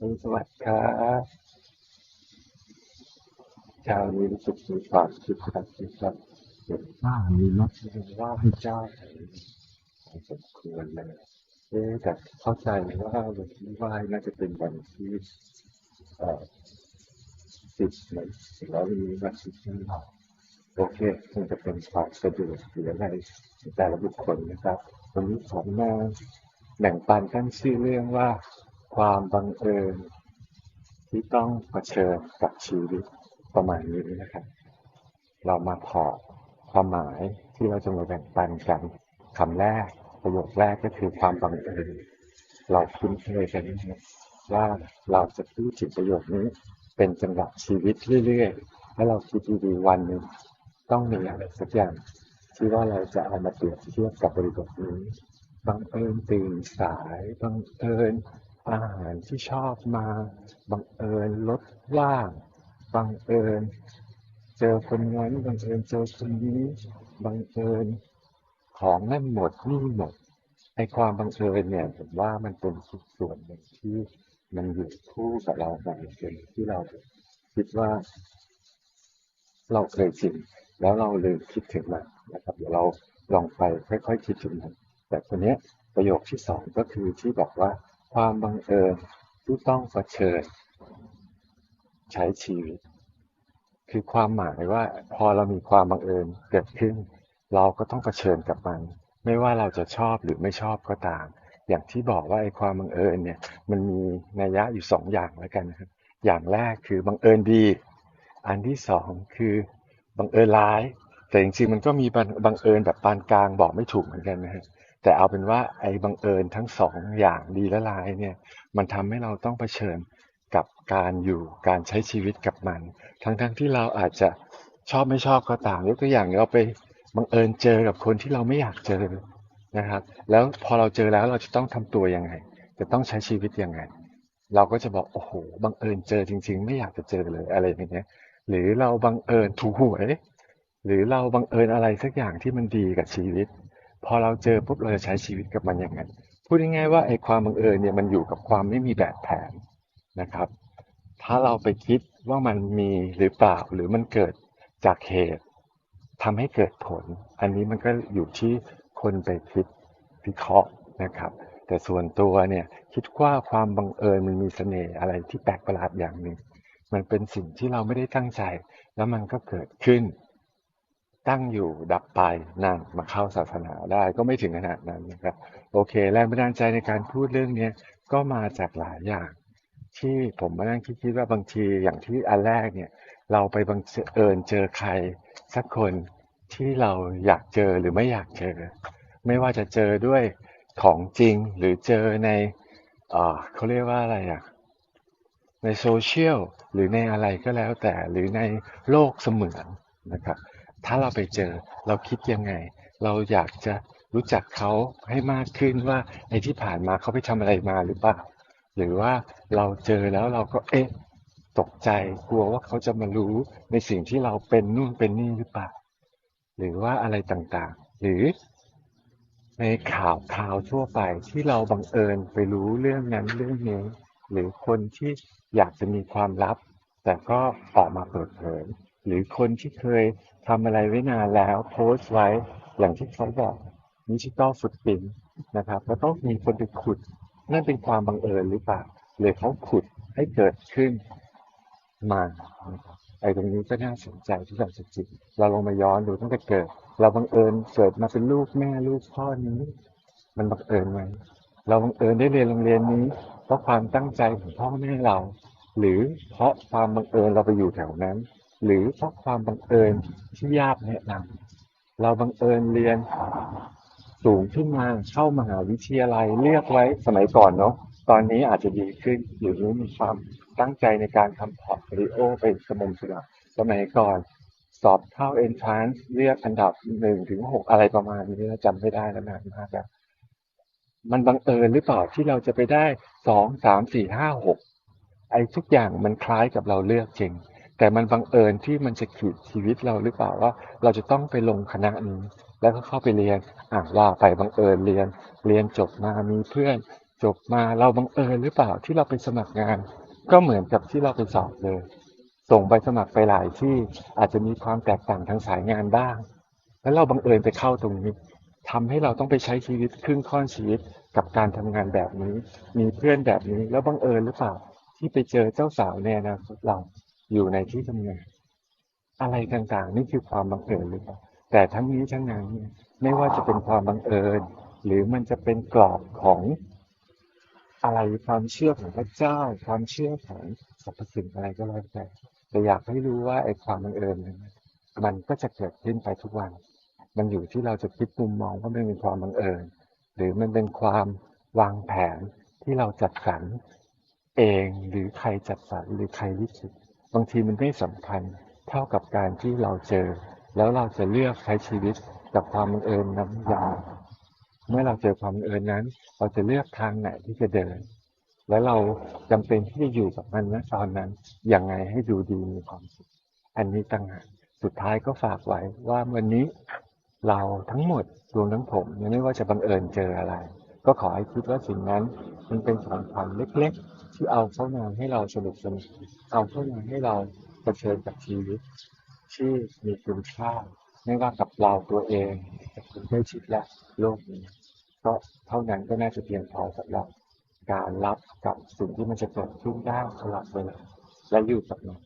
สวัสดีครับเช้านี้รู้สึกมีความคิดครับคิดครับเห็นว่ามีรถว่าให้เจ้าแห่งสมควรเลยเอ๊แต่เข้าใจว่าวันที่ไหว้น่าจะเป็นวันที่เอ่อสิบไหมแล้ววันนี้วันที่ที่หกโอเคคงจะเป็นความสะดวกหรืออะไรแต่ละบุคคลนะครับ วันนี้ขอมาแบ่งปันตั้งชื่อเรื่องว่า ความบังเอิญที่ต้องเผชิญกับชีวิตประมาณนี้นะครับ เรามาถอดความหมายที่เราจะมาแบ่งปันกันคำแรกประโยคแรกก็คือความบังเอิญเราคุ้นเคยกันว่าเราจะพูดถึงประโยคนี้เป็นจังหวะชีวิตเรื่อยๆแล้วเราคิดดีๆวันหนึ่งต้องมีอะไรสักอย่างที่ว่าเราจะเอามาเปรียบเทียบกับบริบทนี้บังเอิญตื่นสายบังเอิญ อาหารที่ชอบมาบังเอิญรถว่างบังเอิญ เจอคนนั้นบังเอิญเจอคนนี้บังเอิญของนั่นหมดนี่หมดไอความบังเอิญเนี่ยผมว่ามันเป็นส่วนหนึ่งที่มันอยู่คู่กับเรามาจนที่เราคิดว่า เราเคยชินแล้วเราลืมคิดถึงมันนะครับ เดี๋ยวเราลองไปค่อยๆคิดถึงมันแต่คนเนี้ยประโยคที่สองก็คือที่บอกว่า ความบังเอิญที่ต้องเผชิญใช้ชีวิต คือความหมายว่าพอเรามีความบังเอิญเกิดขึ้น เราก็ต้องเผชิญกับมัน ไม่ว่าเราจะชอบหรือไม่ชอบก็ตาม อย่างที่บอกว่าไอ้ความบังเอิญเนี่ย มันมีนัยยะอยู่สองอย่างแล้วกันนะครับ อย่างแรกคือบังเอิญดี อันที่สองคือบังเอิญร้าย แต่จริงๆมันก็มีบังเอิญแบบปานกลางบอกไม่ถูกเหมือนกันนะฮะ แต่เอาเป็นว่าไอ้บังเอิญทั้งสองอย่างดีและร้ายเนี่ยมันทำให้เราต้องเผชิญกับการอยู่การใช้ชีวิตกับมัน ทั้งๆที่เราอาจจะชอบไม่ชอบก็ตามยกตัวอย่างเราไปบังเอิญเจอกับคนที่เราไม่อยากเจอนะครับ แล้วพอเราเจอแล้วเราจะต้องทำตัวยังไง จะต้องใช้ชีวิตยังไง เราก็จะบอกโอ้โหบังเอิญเจอจริง ๆ ไม่อยากจะเจอเลยอะไรอย่างเงี้ยหรือเราบังเอิญถูกหวย หรือเราบังเอิญอะไรสักอย่างที่มันดีกับชีวิต พอเราเจอปุ๊บเราจะใช้ชีวิตกับมันยังไงพูดง่ายๆว่าไอ้ความบังเอิญเนี่ยมันอยู่กับความไม่มีแบบแผนนะครับ ถ้าเราไปคิดว่ามันมีหรือเปล่าหรือมันเกิดจากเหตุทำให้เกิดผล อันนี้มันก็อยู่ที่คนไปคิดวิเคราะห์นะครับ แต่ส่วนตัวเนี่ยคิดว่าความบังเอิญมันมีเสน่ห์อะไรที่แปลกประหลาดอย่างหนึ่งมันเป็นสิ่งที่เราไม่ได้ตั้งใจ แล้วมันก็เกิดขึ้น ตั้งอยู่ดับไปนั่นมาเข้าศาสนาได้ก็ไม่ถึงขนาดนั้นนะครับ โอเค แรงบันดาลใจในการพูดเรื่องเนี้ยก็มาจากหลายอย่าง ที่ผมมานั่งคิดว่าบางทีอย่างที่อันแรกเนี่ย เราไปบังเอิญเจอใคร สักคนที่เราอยากเจอหรือไม่อยากเจอ ไม่ว่าจะเจอด้วยของจริงหรือเจอในเอ่อเขาเรียกว่าอะไรอะในโซเชียลหรือในอะไรก็แล้วแต่หรือในโลกเสมือนนะครับ ถ้าเราไปเจอเราคิดยังไง เราอยากจะรู้จักเขาให้มากขึ้นว่าไอ้ที่ผ่านมาเขาไปทำอะไรมาหรือเปล่าหรือว่าเราเจอแล้วเราก็เอ๊ะตกใจกลัวว่าเขาจะมารู้ในสิ่งที่เราเป็นนู่นเป็นนี่หรือเปล่าหรือว่าอะไรต่างๆ หรือในข่าวข่าวทั่วไปที่เราบังเอิญไปรู้เรื่องนั้นเรื่องนี้ หรือคนที่อยากจะมีความลับ แต่ก็ออกมาเปิดเผย หรือคนที่เคยทำอะไรไว้นานแล้วโพสต์ไว้อย่างที่เขาบอกดิจิตอลฟุตปินนะครับแล้วต้องมีคนไปขุด นั่นเป็นความบังเอิญหรือเปล่าหรือเขาขุดให้เกิดขึ้นมานะไอ้ตรงนี้ก็น่าสนใจที่เราจะจิตเราลงมาย้อนดูตั้งแต่เกิด เราบังเอิญเกิดมาเป็นลูกแม่ลูกพ่อนี้ มันบังเอิญไหมเราบังเอิญได้เรียนโรงเรียนนี้ เพราะความตั้งใจของพ่อแม่เรา หรือเพราะความบังเอิญเราไปอยู่แถวนั้น หรือเพราะความบังเอิญที่ญาติแนะนำเราบังเอิญเรียนสูงขึ้นมาเข้ามหาวิทยาลัยเลือกไว้สมัยก่อนเนาะตอนนี้อาจจะดีขึ้นหรือมีความตั้งใจในการทำพอร์ตโฟลิโอเป็นสมมสระสมัยก่อน สอบเข้า entrance เรียกอันดับหนึ่งถึงหกอะไรประมาณนี้นะจำไม่ได้แล้วนานมากแล้วมันบังเอิญหรือเปล่าที่เราจะไปได้สองสามสี่ห้าหกไอ้ทุกอย่างมันคล้ายกับเราเลือกจริง แต่มันบังเอิญที่มันจะขีดชีวิตเราหรือเปล่าว่า เราจะต้องไปลงคณะนี้แล้วก็เข้าไปเรียนอะว่าไปบังเอิญเรียน เรียนจบมามีเพื่อน จบมาเราบังเอิญหรือเปล่าที่เราไปสมัครงาน ก็เหมือนกับที่เราไปสอบเลย ส่งใบสมัครไปหลายที่อาจจะมีความแตกต่างทางสายงานบ้าง แล้วเราบังเอิญไปเข้าตรงนี้ทำให้เราต้องไปใช้ชีวิตครึ่งค่อนชีวิตกับการทำงานแบบนี้ มีเพื่อนแบบนี้แล้วบังเอิญหรือเปล่าที่ไปเจอเจ้าสาวในอนาคตเรา อยู่ในที่ทำงาน อะไรต่างๆ นี่คือความบังเอิญหรือเปล่าแต่ทั้งนี้ทั้งนั้นเนี่ยไม่ว่าจะเป็นความบังเอิญ หรือมันจะเป็นกรอบของอะไรความเชื่อของพระเจ้า ความเชื่อของสรรพสิ่งอะไรก็แล้วแต่แต่อยากให้รู้ว่าไอ้ความบังเอิญนั้นมันก็จะเกิดขึ้นไปทุกวัน มันอยู่ที่เราจะคิดมุมมองว่ามันเป็นความบังเอิญ หรือมันเป็นความวางแผนที่เราจัดสรรเองหรือใครจัดสรรหรือใครลิขิต บางทีมันไม่สำคัญเท่ากับการที่เราเจอ แล้วเราจะเลือกใช้ชีวิตกับความบังเอิญนั้นอย่างเมื่อเราเจอความบังเอิญนั้น เราจะเลือกทางไหนที่จะเดิน แล้วเราจำเป็นที่จะอยู่กับมันณตอนนั้นอย่างไงให้ดูดีมีความสุขอันนี้ต่างหากสุดท้ายก็ฝากไว้ว่าวันนี้เราทั้งหมดรวมทั้งผมไม่ว่าจะบังเอิญเจออะไร ก็ขอให้คิดว่าสิ่งนั้นมันเป็นของขวัญเล็ก ๆ ที่เอาเข้ามาให้เราสนุกสนุกเอาเข้ามาให้เราเผชิญกับชีวิตที่มีคุณค่าไม่ว่ากับเราตัวเองกับคนใกล้ชิดและโลกนี้ก็เท่านั้นก็น่าจะเพียงพอสำหรับการรับกับสิ่งที่มันจะเกิดขึ้นได้ตลอดเวลาและอยู่กับมัน